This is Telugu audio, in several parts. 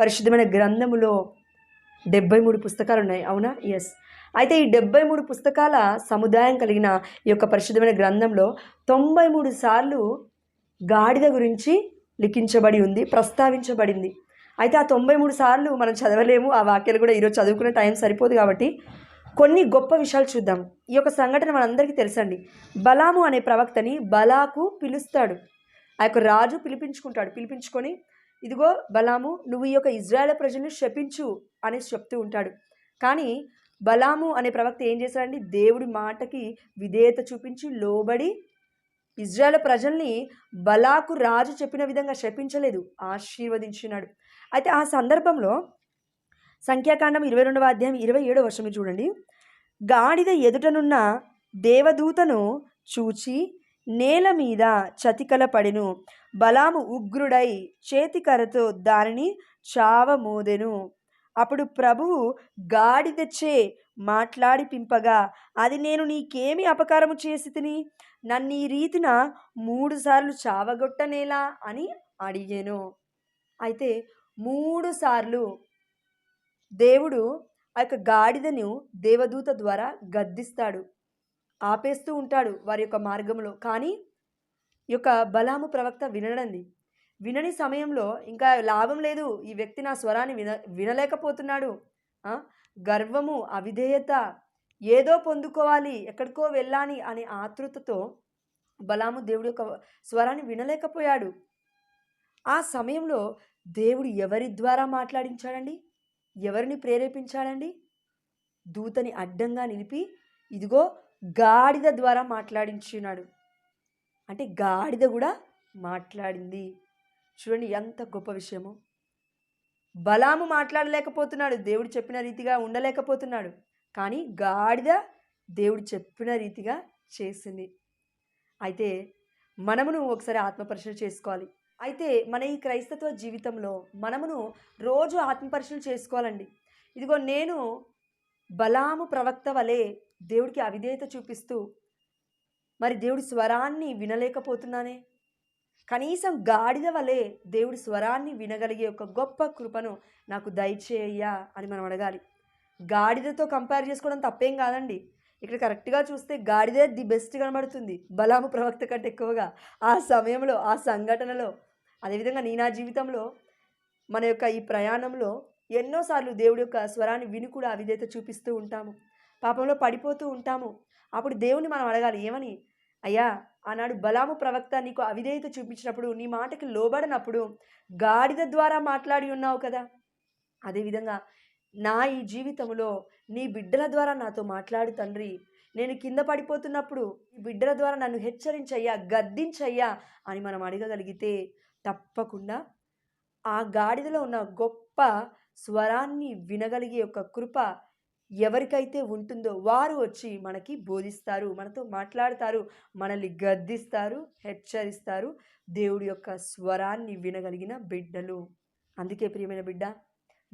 పరిశుద్ధమైన గ్రంథములో డెబ్బై మూడు పుస్తకాలు ఉన్నాయి అవునా? ఎస్ అయితే ఈ డెబ్బై మూడు పుస్తకాల సముదాయం కలిగిన ఈ యొక్క పరిశుద్ధమైన గ్రంథంలో తొంభై మూడు సార్లు గాడిద గురించి లిఖించబడి ఉంది ప్రస్తావించబడింది. అయితే ఆ తొంభై మూడు సార్లు మనం చదవలేము ఆ వాక్యాలు కూడా ఈరోజు చదువుకునే టైం సరిపోదు కాబట్టి కొన్ని గొప్ప విషయాలు చూద్దాం. ఈ యొక్క సంఘటన మనందరికీ తెలుసండి. బలాము అనే ప్రవక్తని బలాకు పిలుస్తాడు. ఆ యొక్క రాజు పిలిపించుకుంటాడు. పిలిపించుకొని ఇదిగో బలాము నువ్వు ఈ యొక్క ఇజ్రాయేల్ ప్రజలను శపించు అనేసి చెప్తూ ఉంటాడు. కానీ బలాము అనే ప్రవక్త ఏం చేశాడండి? దేవుడి మాటకి విధేయత చూపించి లోబడి ఇజ్రాయేల్ ప్రజల్ని బలాకు రాజు చెప్పిన విధంగా శపించలేదు ఆశీర్వదించినాడు. అయితే ఆ సందర్భంలో సంఖ్యాకాండం ఇరవై రెండవ అధ్యాయం ఇరవై ఏడవ వర్షం చూడండి. గాడిద ఎదుటనున్న దేవదూతను చూచి నేల మీద చతికల పడెను బలాము ఉగ్రుడై చేతికరతో దానిని చావమోదెను. అప్పుడు ప్రభువు గాడిదచ్చే మాట్లాడి పింపగా అది నేను నీకేమి అపకారము చేసి తిని నన్ను ఈ రీతిన మూడుసార్లు చావగొట్టనేలా? అని అడిగాను. అయితే మూడు సార్లు దేవుడు ఆ యొక్క గాడిదను దేవదూత ద్వారా గద్దిస్తాడు. ఆపేస్తూ ఉంటాడు వారి యొక్క మార్గంలో. కానీ యొక్క బలాము ప్రవక్త వినడండి. వినని సమయంలో ఇంకా లాభం లేదు. ఈ వ్యక్తి నా స్వరాన్ని విన వినలేకపోతున్నాడు. గర్వము అవిధేయత ఏదో పొందుకోవాలి ఎక్కడికో వెళ్ళాలి అనే ఆతృతతో బలాము దేవుడి యొక్క స్వరాన్ని వినలేకపోయాడు. ఆ సమయంలో దేవుడు ఎవరి ద్వారా మాట్లాడించాడండి? ఎవరిని ప్రేరేపించాడండి? దూతని అడ్డంగా నిలిపి ఇదిగో గాడిద ద్వారా మాట్లాడించున్నాడు అంటే గాడిద కూడా మాట్లాడింది. చూడండి ఎంత గొప్ప విషయమో. బలాము మాట్లాడలేకపోతున్నాడు. దేవుడు చెప్పిన రీతిగా ఉండలేకపోతున్నాడు. కానీ గాడిద దేవుడు చెప్పిన రీతిగా చేసింది. అయితే మనమును ఒకసారి ఆత్మపరిశీలన చేసుకోవాలి. అయితే మన ఈ క్రైస్తవ జీవితంలో మనమును రోజు ఆత్మపరిశీలన చేసుకోవాలండి. ఇదిగో నేను బలాము ప్రవక్త వలె దేవుడికి అవిధేయత చూపిస్తూ మరి దేవుడి స్వరాన్ని వినలేకపోతున్నానే? కనీసం గాడిద వలె దేవుడి స్వరాన్ని వినగలిగే ఒక గొప్ప కృపను నాకు దయచేయ్యా అని మనం అడగాలి. గాడిదతో కంపేర్ చేసుకోవడం తప్పేం కాదండి. ఇక్కడ కరెక్ట్గా చూస్తే గాడిదే ది బెస్ట్ కనబడుతుంది బలాము ప్రవక్త కంటే ఎక్కువగా. ఆ సమయంలో ఆ సంఘటనలో అదేవిధంగా నీ నా జీవితంలో మన యొక్క ఈ ప్రయాణంలో ఎన్నోసార్లు దేవుడి యొక్క స్వరాన్ని విని కూడా అవిధేత చూపిస్తూ ఉంటాము. పాపంలో పడిపోతూ ఉంటాము. అప్పుడు దేవుని మనం అడగాలి ఏమని? అయ్యా ఆనాడు బలాము ప్రవక్త నీకు అవిధేయత చూపించినప్పుడు నీ మాటకి లోబడినప్పుడు గాడిద ద్వారా మాట్లాడి ఉన్నావు కదా? అదేవిధంగా నా ఈ జీవితంలో నీ బిడ్డల ద్వారా నాతో మాట్లాడు తండ్రి. నేను కింద పడిపోతున్నప్పుడు ఈ బిడ్డల ద్వారా నన్ను హెచ్చరించయ్యా గద్దించయ్యా అని మనం అడగగలిగితే తప్పకుండా ఆ గాడిదలో ఉన్న గొప్ప స్వరాన్ని వినగలిగే ఒక కృప ఎవరికైతే ఉంటుందో వారు వచ్చి మనకి బోధిస్తారు మనతో మాట్లాడతారు మనల్ని గద్దిస్తారు హెచ్చరిస్తారు. దేవుడి యొక్క స్వరాన్ని వినగలిగిన బిడ్డలు. అందుకే ప్రియమైన బిడ్డ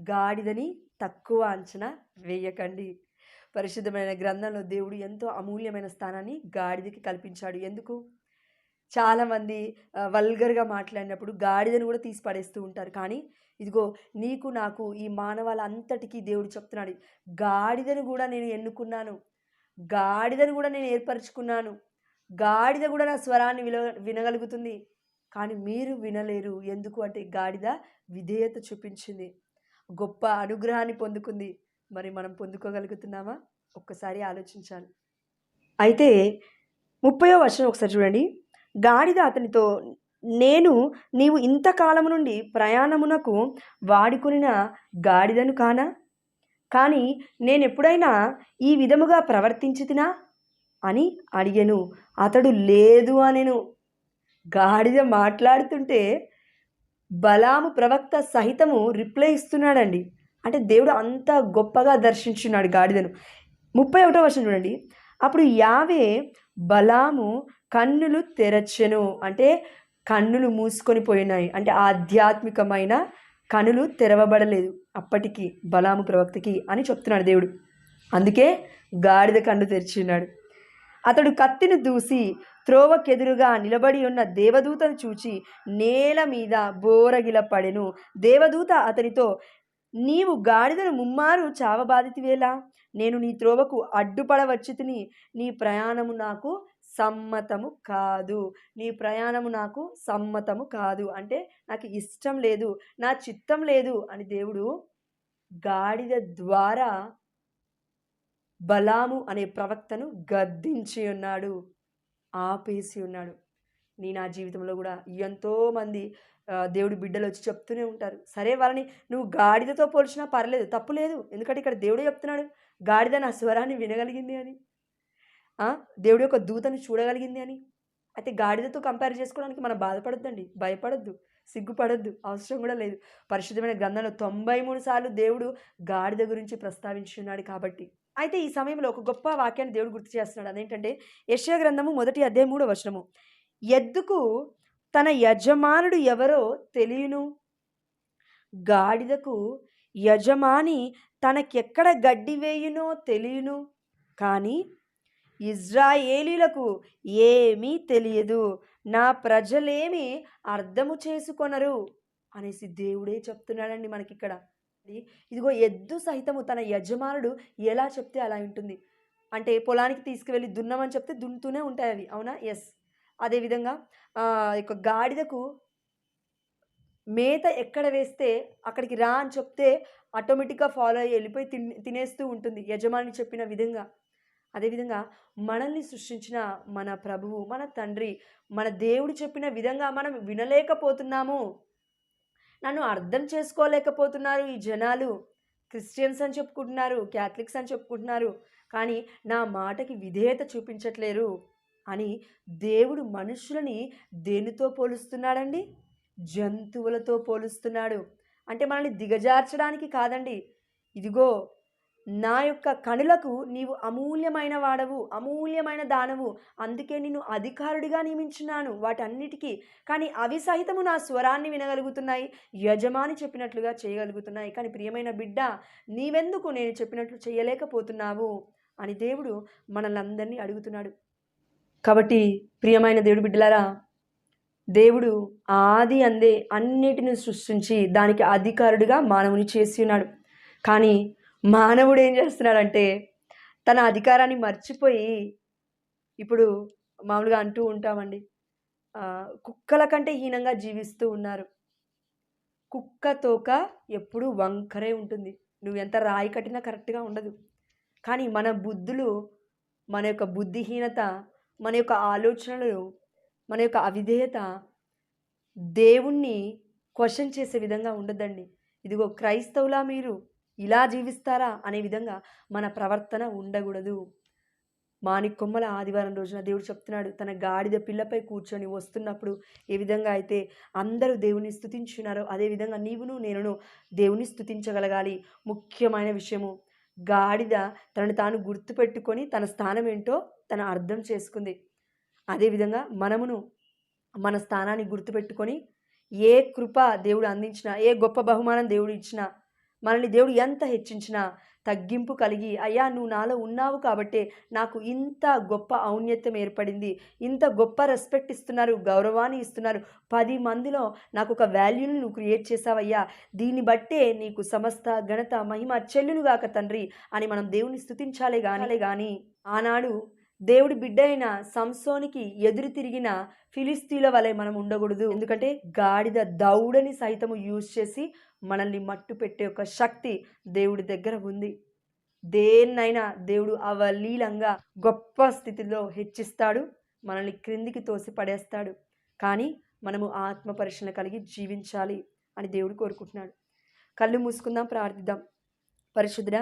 గాడిదని తక్కువ అంచనా వేయకండి. పరిశుద్ధమైన గ్రంథంలో దేవుడు ఎంతో అమూల్యమైన స్థానాన్ని గాడిదకి కల్పించాడు. ఎందుకు? చాలామంది వల్గర్గా మాట్లాడినప్పుడు గాడిదను కూడా తీసి పడేస్తూ ఉంటారు. కానీ ఇదిగో నీకు నాకు ఈ మానవాళ అంతటికీ దేవుడు చెప్తున్నాడు. గాడిదను కూడా నేను ఎన్నుకున్నాను. గాడిదను కూడా నేను ఏర్పరచుకున్నాను. గాడిద కూడా నా స్వరాన్ని విన వినగలుగుతుంది. కానీ మీరు వినలేరు. ఎందుకు అంటే గాడిద విధేయత చూపించింది. గొప్ప అనుగ్రహాన్ని పొందుకుంది. మరి మనం పొందుకోగలుగుతున్నామా? ఒక్కసారి ఆలోచించాలి. అయితే ముప్పయో వర్షం ఒకసారి చూడండి. గాడిద అతనితో నేను నీవు ఇంతకాలము నుండి ప్రయాణమునకు వాడుకునిన గాడిదను కానా? కానీ నేను ఎప్పుడైనా ఈ విధముగా ప్రవర్తించితినా? అని అడిగాను. అతడు లేదు అనెను. గాడిద మాట్లాడుతుంటే బలాము ప్రవక్త సహితము రిప్లై ఇస్తున్నాడండి. అంటే దేవుడు అంత గొప్పగా దర్శించున్నాడు గాడిదను. ముప్పై ఒకటో వర్షం చూడండి. అప్పుడు యావే బలాము కన్నులు తెరచెను. అంటే కన్నులు మూసుకొని పోయినాయి. అంటే ఆధ్యాత్మికమైన కనులు తెరవబడలేదు అప్పటికి బలాము ప్రవక్తకి అని చెప్తున్నాడు దేవుడు. అందుకే గాడిద కన్ను తెరిచిన్నాడు అతడు కత్తిని దూసి త్రోవకెదురుగా నిలబడి ఉన్న దేవదూతను చూచి నేల మీద బోరగిల పడెను. దేవదూత అతనితో నీవు గాడిదను ముమ్మారు చావబాధితివేలా? నేను నీ త్రోవకు అడ్డుపడవచ్చుతిని నీ ప్రయాణము నాకు సమ్మతము కాదు. నీ ప్రయాణము నాకు సమ్మతము కాదు. అంటే నాకు ఇష్టం లేదు నా చిత్తం లేదు అని దేవుడు గాడిద ద్వారా బలాము అనే ప్రవక్తను గద్దించి ఉన్నాడు ఆపేసి ఉన్నాడు. నీ నా జీవితంలో కూడా ఎంతోమంది దేవుడు దేవుడి బిడ్డలు వచ్చి చెప్తూనే ఉంటారు. సరే వాళ్ళని నువ్వు గాడిదతో పోల్చినా పర్లేదు తప్పు లేదు. ఎందుకంటే ఇక్కడ దేవుడు చెప్తున్నాడు గాడిద నా స్వరాన్ని వినగలిగింది అని. దేవుడి యొక్క దూతను చూడగలిగింది అని. అయితే గాడిదతో కంపేర్ చేసుకోవడానికి మనం బాధపడొద్దండి. భయపడొద్దు. సిగ్గుపడొద్దు. అవసరం కూడా లేదు. పరిశుద్ధమైన గ్రంథంలో తొంభై మూడు సార్లు దేవుడు గాడిద గురించి ప్రస్తావించున్నాడు కాబట్టి. అయితే ఈ సమయంలో ఒక గొప్ప వాక్యాన్ని దేవుడు గుర్తు చేస్తున్నాడు. అదేంటంటే యశ్యా గ్రంథము మొదటి అధ్యాయం మూడో వచనము. ఎద్దుకు తన యజమానుడు ఎవరో తెలియను? గాడిదకు యజమాని తనకెక్కడ గడ్డి వేయునో తెలియను? కానీ ఇజ్రాయేలీలకు ఏమీ తెలియదు. నా ప్రజలేమి అర్థము చేసుకొనరు అనేసి దేవుడే చెప్తున్నాడండి మనకిక్కడ. ఇదిగో ఎద్దు సహితము తన యజమానుడు ఎలా చెప్తే అలా ఉంటుంది. అంటే పొలానికి తీసుకువెళ్ళి దున్నమని చెప్తే దున్నుతూనే ఉంటాయి అవి అవునా? ఎస్ అదేవిధంగా యొక్క గాడిదకు మేత ఎక్కడ వేస్తే అక్కడికి రా అని చెప్తే ఆటోమేటిక్గా ఫాలో అయ్యి వెళ్ళిపోయి తినేస్తూ ఉంటుంది యజమాని చెప్పిన విధంగా. అదేవిధంగా మనల్ని సృష్టించిన మన ప్రభువు మన తండ్రి మన దేవుడు చెప్పిన విధంగా మనం వినలేకపోతున్నాము. నన్ను అర్థం చేసుకోలేకపోతున్నారు ఈ జనాలు. క్రిస్టియన్స్ అని చెప్పుకుంటున్నారు క్యాథలిక్స్ అని చెప్పుకుంటున్నారు కానీ నా మాటకి విధేయత చూపించట్లేరు అని దేవుడు మనుషులని దేనితో పోలుస్తున్నాడండి? జంతువులతో పోలుస్తున్నాడు. అంటే మనల్ని దిగజార్చడానికి కాదండి. ఇదిగో నా యొక్క కనులకు నీవు అమూల్యమైన వాడవు అమూల్యమైన దానవు. అందుకే నిన్ను అధికారుడిగా నియమించున్నాను వాటన్నిటికీ. కానీ అవి సహితము నా స్వరాన్ని వినగలుగుతున్నాయి యజమాని చెప్పినట్లుగా చేయగలుగుతున్నాయి. కానీ ప్రియమైన బిడ్డ నీవెందుకు నేను చెప్పినట్లు చేయలేకపోతున్నావు? అని దేవుడు మనల్ని అందరినీ అడుగుతున్నాడు. కాబట్టి ప్రియమైన దేవుడు బిడ్డలారా దేవుడు ఆది అందే అన్నిటిని సృష్టించి దానికి అధికారుడిగా మానవుని చేసి ఉన్నాడు. కానీ మానవుడు ఏం చేస్తున్నాడంటే తన అధికారాన్ని మర్చిపోయి ఇప్పుడు మామూలుగా అంటూ ఉంటామండి. కుక్కల కంటే హీనంగా జీవిస్తూ ఉన్నారు. కుక్క తోక ఎప్పుడూ వంకరే ఉంటుంది. నువ్వు ఎంత రాయి కట్టినా కరెక్ట్గా ఉండదు. కానీ మన బుద్ధులు మన యొక్క బుద్ధిహీనత మన యొక్క ఆలోచనలు మన యొక్క అవిధేయత దేవుణ్ణి క్వశ్చన్ చేసే విధంగా ఉండదండి. ఇదిగో క్రైస్తవులా మీరు ఇలా జీవిస్తారా అనే విధంగా మన ప్రవర్తన ఉండకూడదు. మాణికొమ్మల ఆదివారం రోజున దేవుడు చెప్తున్నాడు తన గాడిద పిల్లపై కూర్చొని వస్తున్నప్పుడు ఏ విధంగా అయితే అందరూ దేవుని స్థుతించున్నారో అదే విధంగా నీవును నేనును దేవుని స్థుతించగలగాలి ముఖ్యమైన విషయము గాడిద తనను తాను గుర్తుపెట్టుకొని తన స్థానం ఏంటో తన అర్థం చేసుకుంది. అదేవిధంగా మనమును మన స్థానాన్ని గుర్తుపెట్టుకొని ఏ కృప దేవుడు అందించినా ఏ గొప్ప బహుమానం దేవుడు ఇచ్చినా మనల్ని దేవుడు ఎంత హెచ్చించినా తగ్గింపు కలిగి అయ్యా నువ్వు నాలో ఉన్నావు కాబట్టే నాకు ఇంత గొప్ప ఔన్నత్యం ఏర్పడింది ఇంత గొప్ప రెస్పెక్ట్ ఇస్తున్నారు గౌరవాన్ని ఇస్తున్నారు. పది మందిలో నాకు ఒక వాల్యూని నువ్వు క్రియేట్ చేసావయ్యా దీన్ని బట్టే నీకు సమస్త ఘనత మహిమ చెల్లునుగాక తండ్రి అని మనం దేవుని స్థుతించాలే కానీ కానీ ఆనాడు దేవుడి బిడ్డ అయిన సంసోనికి ఎదురు తిరిగిన ఫిలిస్తీన్ల వలె మనం ఉండకూడదు. ఎందుకంటే గాడిద దౌడని సైతము యూజ్ చేసి మనల్ని మట్టు పెట్టే ఒక శక్తి దేవుడి దగ్గర ఉంది. దేన్నైనా దేవుడు అవలీలంగా గొప్ప స్థితిలో హెచ్చిస్తాడు. మనల్ని క్రిందికి తోసి పడేస్తాడు. కానీ మనము ఆత్మ పరిశీలన కలిగి జీవించాలి అని దేవుడు కోరుకుంటున్నాడు. కళ్ళు మూసుకుందాం ప్రార్థిద్దాం. పరిశుద్ధ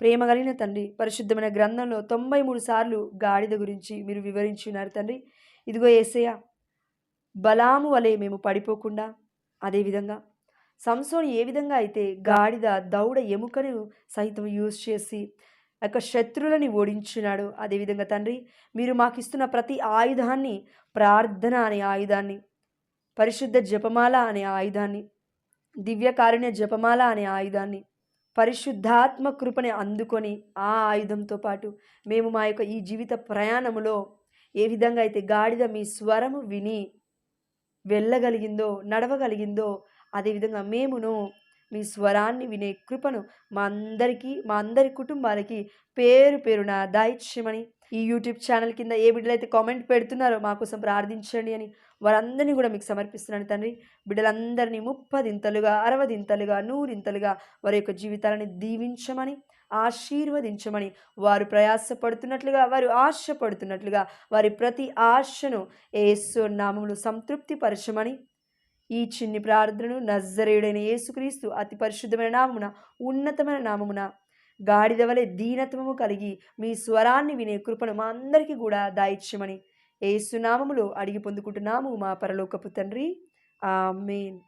ప్రేమ కలిగిన తండ్రి పరిశుద్ధమైన గ్రంథంలో తొంభై మూడు సార్లు గాడిద గురించి మీరు వివరించి ఉన్నారు తండ్రి. ఇదిగో ఏసయ్య బలాము వలె మేము పడిపోకుండా అదేవిధంగా సంసోని ఏ విధంగా అయితే గాడిద దౌడ ఎముకను సహితం యూజ్ చేసి యొక్క శత్రువులని ఓడించినాడు అదేవిధంగా తండ్రి మీరు మాకు ఇస్తున్న ప్రతి ఆయుధాన్ని ప్రార్థన అనే ఆయుధాన్ని పరిశుద్ధ జపమాల అనే ఆయుధాన్ని దివ్యకారుణ్య జపమాల అనే ఆయుధాన్ని పరిశుద్ధాత్మ కృపని అందుకొని ఆ ఆయుధంతో పాటు మేము మా యొక్క ఈ జీవిత ప్రయాణములో ఏ విధంగా అయితే గాడిద మీ స్వరము విని వెళ్ళగలిగిందో నడవగలిగిందో అదేవిధంగా మేమును మీ స్వరాన్ని వినే కృపను మా అందరికీ మా అందరి కుటుంబాలకి పేరు పేరున దాయిత్యమని ఈ యూట్యూబ్ ఛానల్ కింద ఏ బిడ్డలైతే కామెంట్ పెడుతున్నారో మా కోసం ప్రార్థించండి అని వారందరినీ కూడా మీకు సమర్పిస్తున్నాను తండ్రి. బిడ్డలందరినీ ముప్పదింతలుగా అరవదింతలుగా నూరింతలుగా వారి యొక్క జీవితాలని దీవించమని ఆశీర్వదించమని వారు ప్రయాసపడుతున్నట్లుగా వారు ఆశపడుతున్నట్లుగా వారి ప్రతి ఆశను ఏసు నామములు సంతృప్తిపరచమని ఈ చిన్ని ప్రార్థనను నజరేయుడైన యేసుక్రీస్తు అతి పరిశుద్ధమైన నామమున ఉన్నతమైన నామమున గాడిదవలే దీనత్వము కలిగి మీ స్వరాన్ని వినే కృపను మా అందరికీ కూడా దాయిచ్చమని ఏసునామములో అడిగి పొందుకుంటున్నాము మా పరలోకపు తండ్రి. ఆమెన్.